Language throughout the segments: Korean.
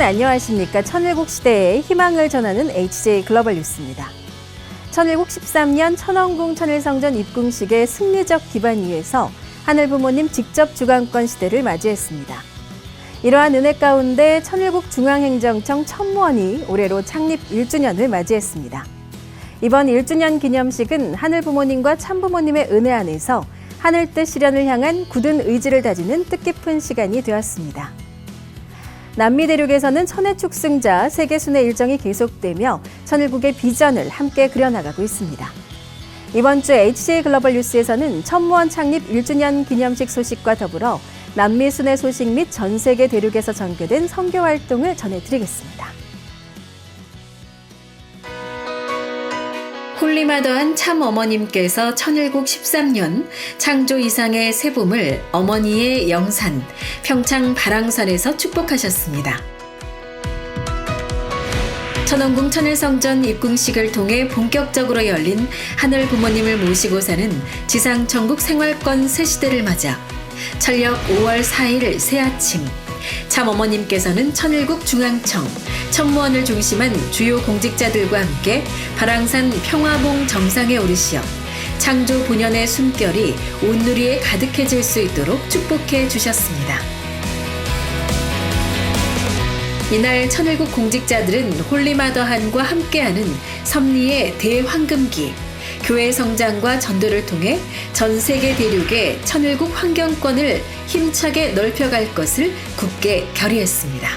여러분 안녕하십니까? 천일국 시대의 희망을 전하는 HJ 글로벌 뉴스입니다. 천일국 13년 천원궁 천일성전 입궁식의 승리적 기반 위에서 하늘 부모님 직접 주관권 시대를 맞이했습니다. 이러한 은혜 가운데 천일국 중앙행정청 천무원이 올해로 창립 1주년을 맞이했습니다. 이번 1주년 기념식은 하늘 부모님과 참 부모님의 은혜 안에서 하늘 뜻 실현을 향한 굳은 의지를 다지는 뜻깊은 시간이 되었습니다. 남미 대륙에서는 천의 축승자 세계 순회 일정이 계속되며 천일국의 비전을 함께 그려나가고 있습니다. 이번 주 HCA 글로벌 뉴스에서는 천무원 창립 1주년 기념식 소식과 더불어 남미 순회 소식 및 전 세계 대륙에서 전개된 선교 활동을 전해드리겠습니다. 홀리마더한 참 어머님께서 천일국 13년 창조 이상의 세봄을 어머니의 영산 평창 바랑산에서 축복하셨습니다. 천원궁 천일성전 입궁식을 통해 본격적으로 열린 하늘 부모님을 모시고 사는 지상 천국 생활권 새 시대를 맞아 철력 5월 4일 새 아침 참 어머님께서는 천일국 중앙청, 천무원을 중심한 주요 공직자들과 함께 바랑산 평화봉 정상에 오르시어 창조 본연의 숨결이 온누리에 가득해질 수 있도록 축복해 주셨습니다. 이날 천일국 공직자들은 홀리마더한과 함께하는 섭리의 대황금기, 교회 성장과 전도를 통해 전 세계 대륙의 천일국 환경권을 힘차게 넓혀갈 것을 굳게 결의했습니다.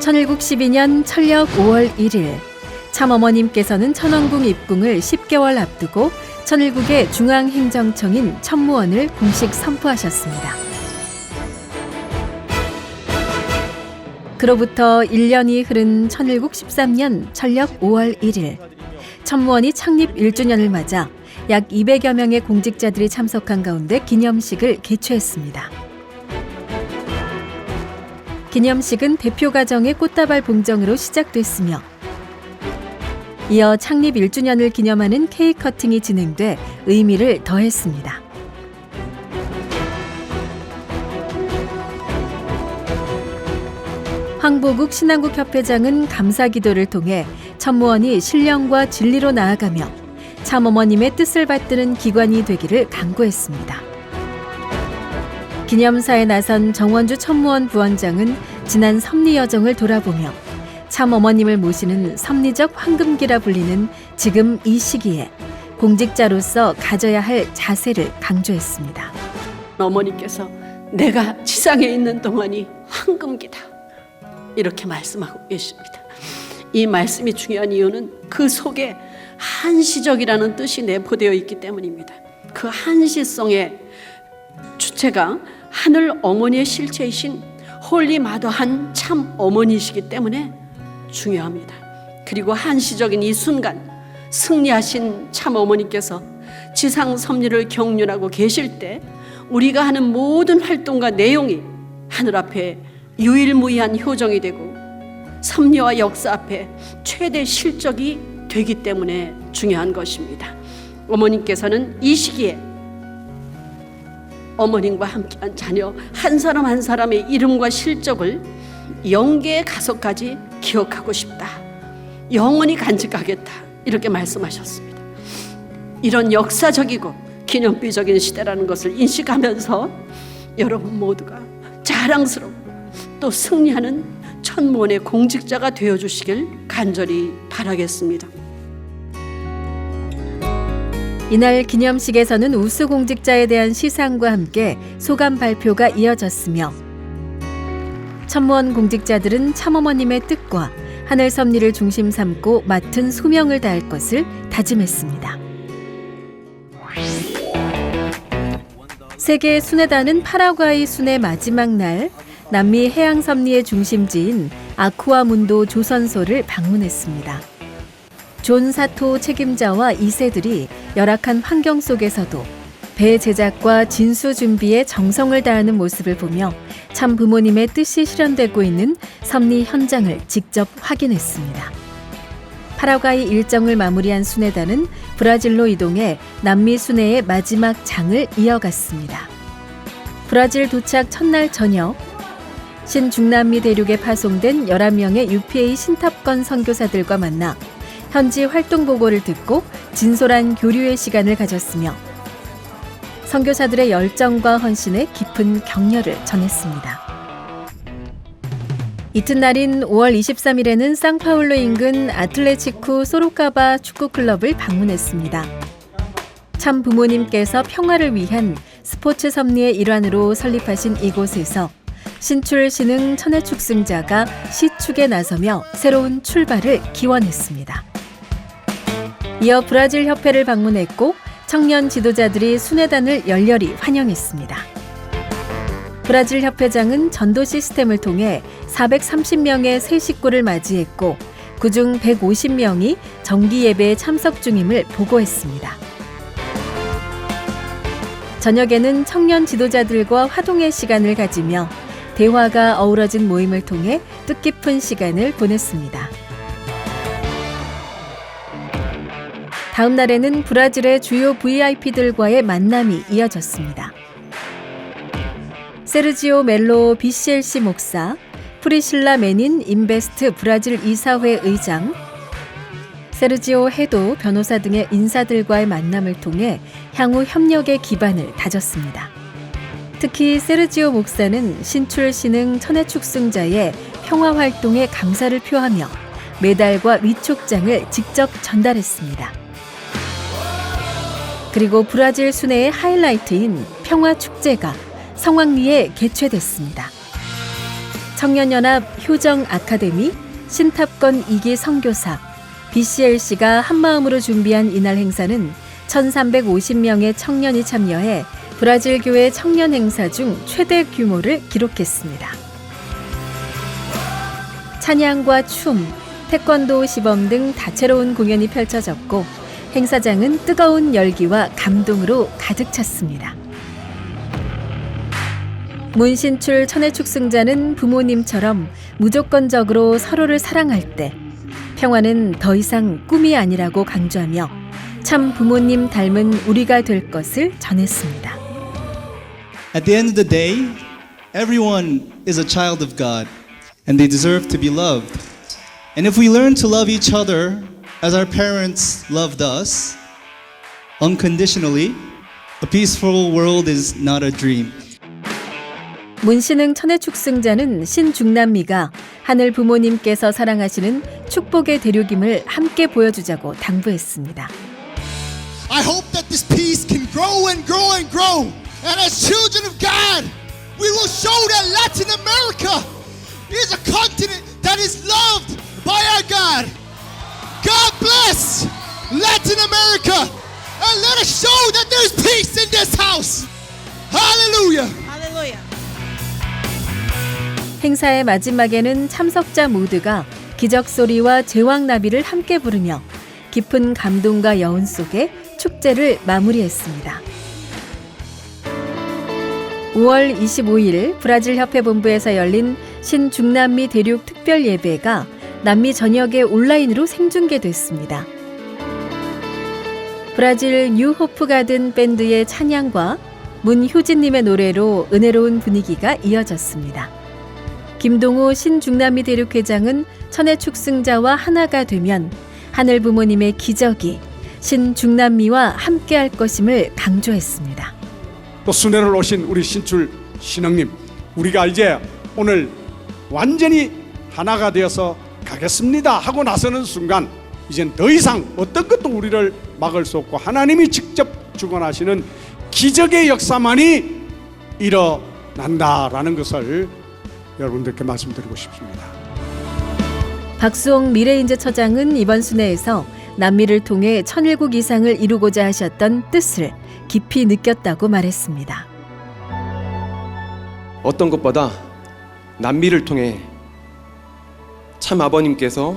천일국 12년 철력 5월 1일 참어머님께서는 천왕궁 입궁을 10개월 앞두고 천일국의 중앙행정청인 천무원을 공식 선포하셨습니다. 그로부터 1년이 흐른 천일국 13년 철력 5월 1일 천무원이 창립 1주년을 맞아 약 200여 명의 공직자들이 참석한 가운데 기념식을 개최했습니다. 기념식은 대표 가정의 꽃다발 봉정으로 시작됐으며 이어 창립 1주년을 기념하는 케이크 커팅이 진행돼 의미를 더했습니다. 황보국 신한국 협회장은 감사 기도를 통해 천무원이 신령과 진리로 나아가며 참어머님의 뜻을 받드는 기관이 되기를 강구했습니다. 기념사에 나선 정원주 천무원 부원장은 지난 섭리 여정을 돌아보며 참어머님을 모시는 섭리적 황금기라 불리는 지금 이 시기에 공직자로서 가져야 할 자세를 강조했습니다. 어머니께서 내가 지상에 있는 동안이 황금기다. 이렇게 말씀하고 계십니다. 이 말씀이 중요한 이유는 그 속에 한시적이라는 뜻이 내포되어 있기 때문입니다. 그 한시성의 주체가 하늘 어머니의 실체이신 홀리 마더한 참 어머니시기 때문에 중요합니다. 그리고 한시적인 이 순간 승리하신 참 어머니께서 지상 섭리를 경륜하고 계실 때 우리가 하는 모든 활동과 내용이 하늘 앞에 유일무이한 효정이 되고 섭리와 역사 앞에 최대 실적이 되기 때문에 중요한 것입니다. 어머님께서는 이 시기에 어머님과 함께한 자녀 한 사람 한 사람의 이름과 실적을 영계에 가서까지 기억하고 싶다. 영원히 간직하겠다. 이렇게 말씀하셨습니다. 이런 역사적이고 기념비적인 시대라는 것을 인식하면서 여러분 모두가 자랑스럽고 또 승리하는 천문의 공직자가 되어 주시길 간절히 바라겠습니다. 이날 기념식에서는 우수 공직자에 대한 시상과 함께 소감 발표가 이어졌으며 천무원 공직자들은 참어머님의 뜻과 하늘 섭리를 중심 삼고 맡은 소명을 다할 것을 다짐했습니다. 세계 순회단은 파라과이 순회 마지막 날 남미 해양 섭리의 중심지인 아쿠아문도 조선소를 방문했습니다. 존 사토 책임자와 2세들이 열악한 환경 속에서도 배 제작과 진수 준비에 정성을 다하는 모습을 보며 참 부모님의 뜻이 실현되고 있는 섭리 현장을 직접 확인했습니다. 파라과이 일정을 마무리한 순회단은 브라질로 이동해 남미 순회의 마지막 장을 이어갔습니다. 브라질 도착 첫날 저녁 신중남미 대륙에 파송된 11명의 UPA 신탑건 선교사들과 만나 현지 활동 보고를 듣고 진솔한 교류의 시간을 가졌으며 선교사들의 열정과 헌신에 깊은 격려를 전했습니다. 이튿날인 5월 23일에는 상파울루 인근 아틀레치쿠 소로카바 축구클럽을 방문했습니다. 참 부모님께서 평화를 위한 스포츠 섭리의 일환으로 설립하신 이곳에서 신출 신흥 천혜 축승자가 시축에 나서며 새로운 출발을 기원했습니다. 이어 브라질 협회를 방문했고 청년 지도자들이 순회단을 열렬히 환영했습니다. 브라질 협회장은 전도 시스템을 통해 430명의 새 식구를 맞이했고 그중 150명이 정기 예배에 참석 중임을 보고했습니다. 저녁에는 청년 지도자들과 화동의 시간을 가지며 대화가 어우러진 모임을 통해 뜻깊은 시간을 보냈습니다. 다음 날에는 브라질의 주요 VIP들과의 만남이 이어졌습니다. 세르지오 멜로 BCLC 목사, 프리실라 메닌 인베스트 브라질 이사회 의장, 세르지오 헤도 변호사 등의 인사들과의 만남을 통해 향후 협력의 기반을 다졌습니다. 특히 세르지오 목사는 신출 신흥 천혜 축승자의 평화 활동에 감사를 표하며 메달과 위촉장을 직접 전달했습니다. 그리고 브라질 순회의 하이라이트인 평화 축제가 성황리에 개최됐습니다. 청년연합 효정 아카데미, 신탑건 이기 선교사, BCLC가 한마음으로 준비한 이날 행사는 1,350명의 청년이 참여해 브라질 교회 청년 행사 중 최대 규모를 기록했습니다. 찬양과 춤, 태권도 시범 등 다채로운 공연이 펼쳐졌고 행사장은 뜨거운 열기와 감동으로 가득 찼습니다. 문신출 천혜축승자는 부모님처럼 무조건적으로 서로를 사랑할 때 평화는 더 이상 꿈이 아니라고 강조하며 참 부모님 닮은 우리가 될 것을 전했습니다. At the end of the day, everyone is a child of God and they deserve to be loved. And if we learn to love each other as our parents loved us, unconditionally, a peaceful world is not a dream. 문신흥 천혜축승자는 신중남미가 하늘 부모님께서 사랑하시는 축복의 대륙임을 함께 보여주자고 당부했습니다. I hope that this peace can grow and grow and grow. And as children of God, we will show that Latin America is a continent that is loved by our God. God bless Latin America. And let us show that there's peace in this house. Hallelujah. 행사의 마지막에는 참석자 모두가 기적 소리와 제왕 나비를 함께 부르며 깊은 감동과 여운 속에 축제를 마무리했습니다. 5월 25일 브라질 협회 본부에서 열린 신중남미 대륙 특별 예배가 남미 전역에 온라인으로 생중계됐습니다. 브라질 뉴호프 가든 밴드의 찬양과 문효진님의 노래로 은혜로운 분위기가 이어졌습니다. 김동호 신중남미 대륙 회장은 천혜 축승자와 하나가 되면 하늘 부모님의 기적이 신중남미와 함께할 것임을 강조했습니다. 또 순회를 오신 우리 신출 신앙님 우리가 이제 오늘 완전히 하나가 되어서 가겠습니다 하고 나서는 순간 이젠 더 이상 어떤 것도 우리를 막을 수 없고 하나님이 직접 주관하시는 기적의 역사만이 일어난다라는 것을 여러분들께 말씀드리고 싶습니다. 박수홍 미래인재 처장은 이번 순회에서 남미를 통해 천일국 이상을 이루고자 하셨던 뜻을 깊이 느꼈다고 말했습니다. 어떤 것보다 남미를 통해 참 아버님께서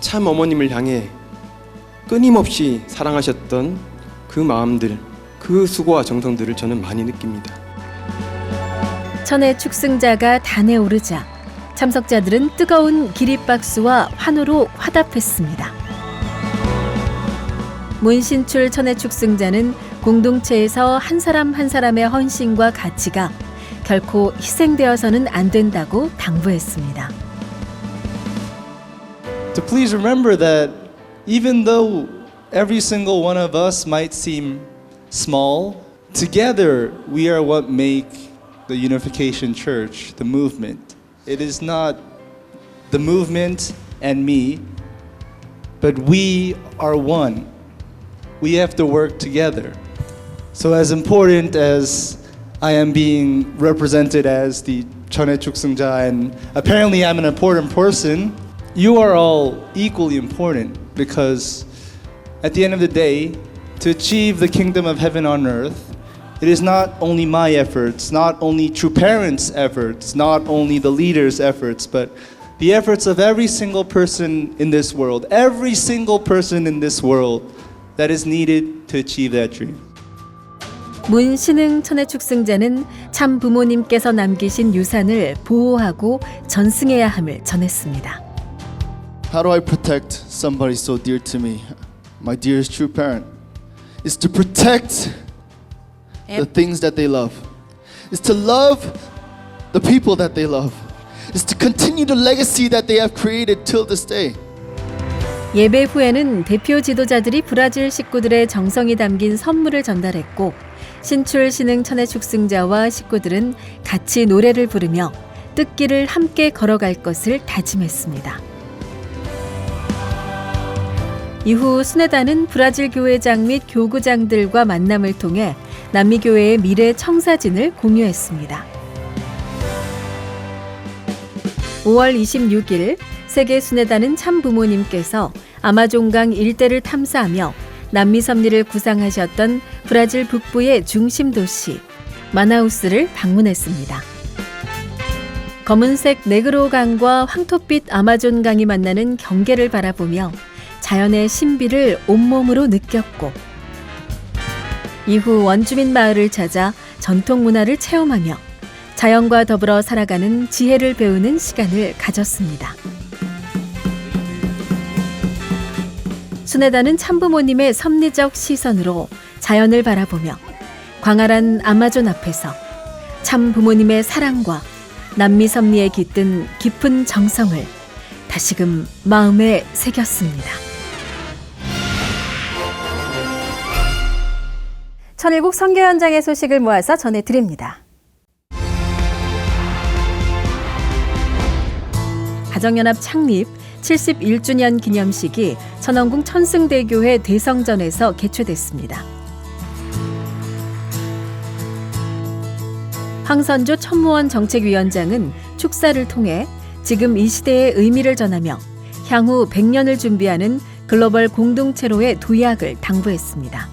참 어머님을 향해 끊임없이 사랑하셨던 그 마음들, 그 수고와 정성들을 저는 많이 느낍니다. 천의 축승자가 단에 오르자 참석자들은 뜨거운 기립박수와 환호로 화답했습니다. 문신출 천의 축승자는 공동체에서 한 사람 한 사람의 헌신과 가치가 결코 희생되어서는 안 된다고 당부했습니다. To please remember that even though every single one of us might seem small, together we are what make the Unification Church, the movement. It is not the movement and me, but we are one. We have to work together. So, as important as I am being represented as the Chone Chuksungja, and apparently I'm an important person, you are all equally important because at the end of the day, to achieve the kingdom of heaven on earth, it is not only my efforts, not only true parents' efforts, not only the leaders' efforts, but the efforts of every single person in this world, every single person in this world that is needed to achieve that dream. 문신흥 천혜축승자는 참 부모님께서 남기신 유산을 보호하고 전승해야 함을 전했습니다. How do I protect somebody so dear to me? My dearest true parent is to protect the things that they love. Is to love the people that they love. Is to continue the legacy that they have created till this day. 예배 후에는 대표 지도자들이 브라질 식구들의 정성이 담긴 선물을 전달했고 신출 신흥 천혜 축승자와 식구들은 같이 노래를 부르며 뜻길을 함께 걸어갈 것을 다짐했습니다. 이후 순회단은 브라질 교회장 및 교구장들과 만남을 통해 남미 교회의 미래 청사진을 공유했습니다. 5월 26일 세계 순회단은 참 부모님께서 아마존강 일대를 탐사하며 남미 섭리를 구상하셨던 브라질 북부의 중심 도시 마나우스를 방문했습니다. 검은색 네그로 강과 황토빛 아마존 강이 만나는 경계를 바라보며 자연의 신비를 온몸으로 느꼈고 이후 원주민 마을을 찾아 전통 문화를 체험하며 자연과 더불어 살아가는 지혜를 배우는 시간을 가졌습니다. 순회단은 참부모님의 섭리적 시선으로 자연을 바라보며 광활한 아마존 앞에서 참 부모님의 사랑과 남미 섭리에 깃든 깊은 정성을 다시금 마음에 새겼습니다. 천일국 선교 현장의 소식을 모아서 전해드립니다. 가정연합 창립 71주년 기념식이 천원궁 천승대교회 대성전에서 개최됐습니다. 황선조 천무원 정책위원장은 축사를 통해 지금 이 시대의 의미를 전하며 향후 100년을 준비하는 글로벌 공동체로의 도약을 당부했습니다.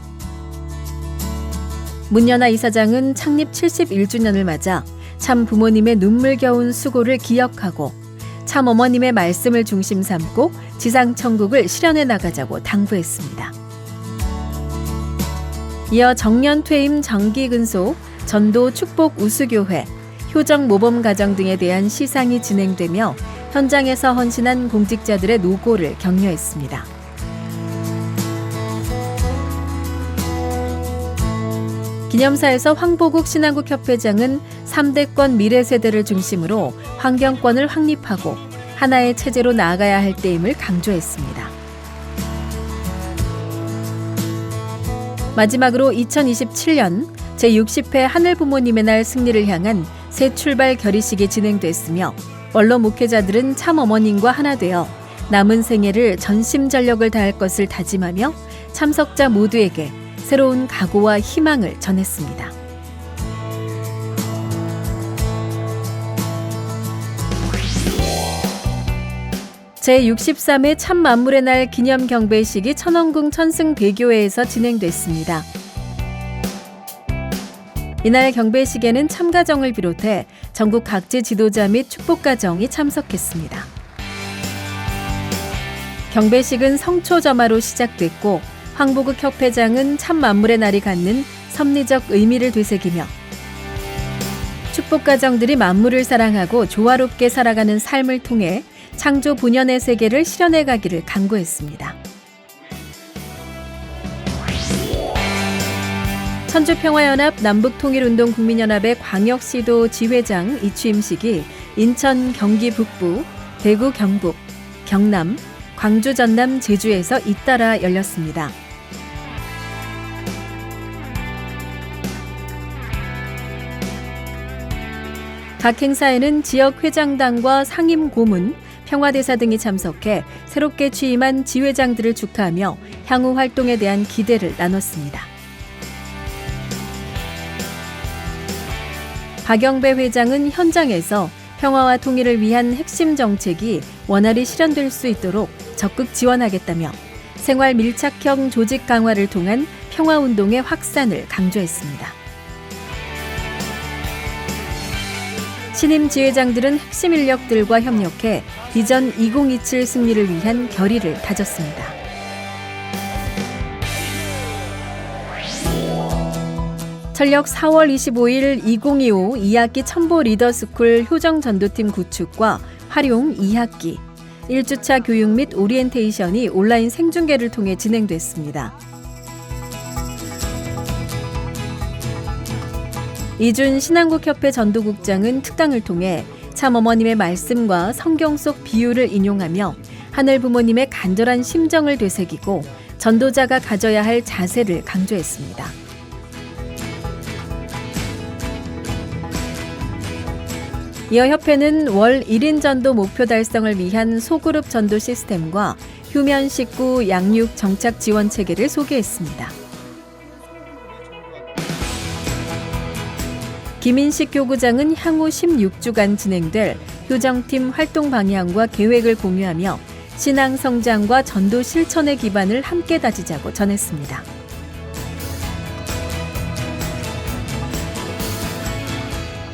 문연아 이사장은 창립 71주년을 맞아 참 부모님의 눈물겨운 수고를 기억하고 참 어머님의 말씀을 중심 삼고 지상 천국을 실현해 나가자고 당부했습니다. 이어 정년 퇴임 정기 근소, 전도 축복 우수교회, 효정 모범 가정 등에 대한 시상이 진행되며 현장에서 헌신한 공직자들의 노고를 격려했습니다. 기념사에서 황보국 신한국 협회장은 3대권 미래 세대를 중심으로 환경권을 확립하고 하나의 체제로 나아가야 할 때임을 강조했습니다. 마지막으로 2027년 제60회 하늘 부모님의 날 승리를 향한 새 출발 결의식이 진행됐으며 원로 목회자들은 참 어머님과 하나 되어 남은 생애를 전심전력을 다할 것을 다짐하며 참석자 모두에게 새로운 각오와 희망을 전했습니다. 제63회 참만물의 날 기념 경배식이 천원궁 천승대교회에서 진행됐습니다. 이날 경배식에는 참가정을 비롯해 전국 각지 지도자 및 축복가정이 참석했습니다. 경배식은 성초점화로 시작됐고 황보국 협회장은 참 만물의 날이 갖는 섭리적 의미를 되새기며 축복 가정들이 만물을 사랑하고 조화롭게 살아가는 삶을 통해 창조 본연의 세계를 실현해 가기를 강구했습니다. 천주평화연합 남북통일운동 국민연합의 광역시도 지회장 이취임식이 인천 경기 북부, 대구 경북, 경남, 광주 전남 제주에서 잇따라 열렸습니다. 각 행사에는 지역 회장단과 상임 고문, 평화대사 등이 참석해 새롭게 취임한 지회장들을 축하하며 향후 활동에 대한 기대를 나눴습니다. 박영배 회장은 현장에서 평화와 통일을 위한 핵심 정책이 원활히 실현될 수 있도록 적극 지원하겠다며 생활 밀착형 조직 강화를 통한 평화운동의 확산을 강조했습니다. 신임 지회장들은 핵심 인력들과 협력해 비전 2027 승리를 위한 결의를 다졌습니다. 전력 4월 25일 2025 2학기 첨보 리더스쿨 효정 전도팀 구축과 활용 2학기 1주차 교육 및 오리엔테이션이 온라인 생중계를 통해 진행됐습니다. 이준 신한국협회 전도국장은 특당을 통해 참 어머님의 말씀과 성경 속 비유를 인용하며 하늘 부모님의 간절한 심정을 되새기고 전도자가 가져야 할 자세를 강조했습니다. 이어 협회는 월 1인 전도 목표 달성을 위한 소그룹 전도 시스템과 휴면 식구 양육 정착 지원 체계를 소개했습니다. 김인식 교구장은 향후 16주간 진행될 효정팀 활동 방향과 계획을 공유하며 신앙 성장과 전도 실천의 기반을 함께 다지자고 전했습니다.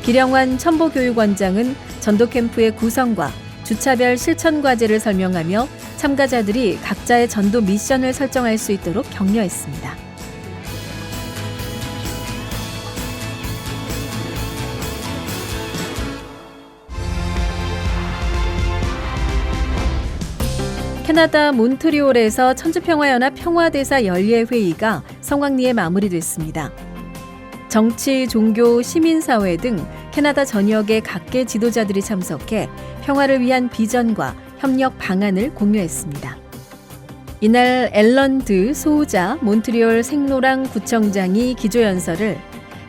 기령환 첨보교육원장은 전도 캠프의 구성과 주차별 실천 과제를 설명하며 참가자들이 각자의 전도 미션을 설정할 수 있도록 격려했습니다. 캐나다 몬트리올에서 천주평화연합 평화대사 연례회의가 성황리에 마무리됐습니다. 정치, 종교, 시민사회 등 캐나다 전역의 각계 지도자들이 참석해 평화를 위한 비전과 협력 방안을 공유했습니다. 이날 앨런드 소우자 몬트리올 생로랑 구청장이 기조연설을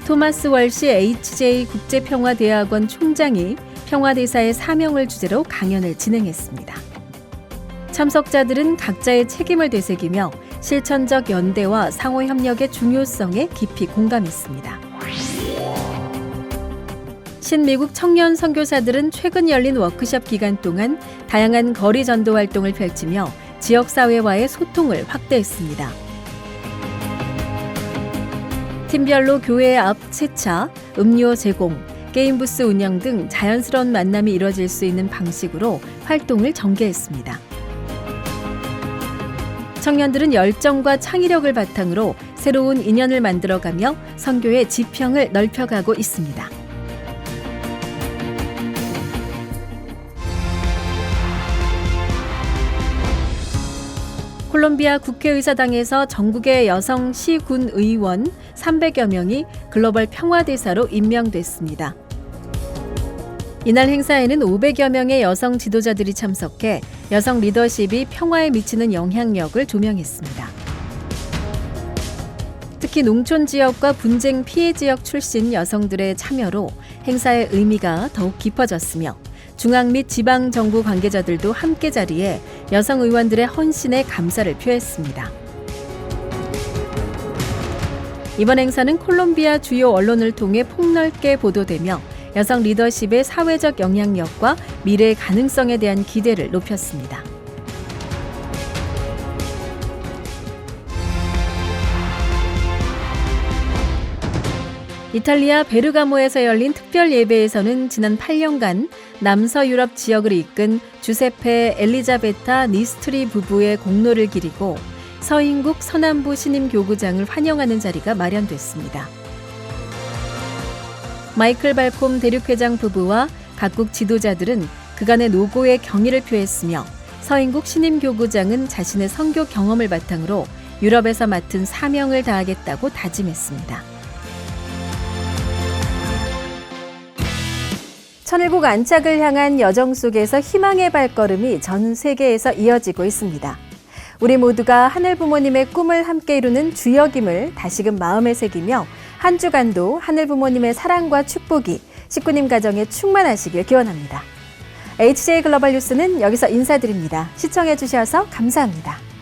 토마스 월시 HJ 국제평화대학원 총장이 평화대사의 사명을 주제로 강연을 진행했습니다. 참석자들은 각자의 책임을 되새기며 실천적 연대와 상호 협력의 중요성에 깊이 공감했습니다. 신미국 청년 선교사들은 최근 열린 워크숍 기간 동안 다양한 거리 전도 활동을 펼치며 지역 사회와의 소통을 확대했습니다. 팀별로 교회 앞 세차, 음료 제공, 게임 부스 운영 등 자연스러운 만남이 이뤄질 수 있는 방식으로 활동을 전개했습니다. 청년들은 열정과 창의력을 바탕으로 새로운 인연을 만들어가며 선교의 지평을 넓혀가고 있습니다. 콜롬비아 국회의사당에서 전국의 여성 시군 의원 300여 명이 글로벌 평화대사로 임명됐습니다. 이날 행사에는 500여 명의 여성 지도자들이 참석해 여성 리더십이 평화에 미치는 영향력을 조명했습니다. 특히 농촌 지역과 분쟁 피해 지역 출신 여성들의 참여로 행사의 의미가 더욱 깊어졌으며 중앙 및 지방 정부 관계자들도 함께 자리에 여성 의원들의 헌신에 감사를 표했습니다. 이번 행사는 콜롬비아 주요 언론을 통해 폭넓게 보도되며 여성 리더십의 사회적 영향력과 미래의 가능성에 대한 기대를 높였습니다. 이탈리아 베르가모에서 열린 특별 예배에서는 지난 8년간 남서 유럽 지역을 이끈 주세페 엘리자베타 니스트리 부부의 공로를 기리고 서인국 서남부 신임 교구장을 환영하는 자리가 마련됐습니다. 마이클 발콤 대륙회장 부부와 각국 지도자들은 그간의 노고에 경의를 표했으며 서인국 신임 교구장은 자신의 선교 경험을 바탕으로 유럽에서 맡은 사명을 다하겠다고 다짐했습니다. 천일국 안착을 향한 여정 속에서 희망의 발걸음이 전 세계에서 이어지고 있습니다. 우리 모두가 하늘 부모님의 꿈을 함께 이루는 주역임을 다시금 마음에 새기며 한 주간도 하늘 부모님의 사랑과 축복이 식구님 가정에 충만하시길 기원합니다. HJ 글로벌 뉴스는 여기서 인사드립니다. 시청해 주셔서 감사합니다.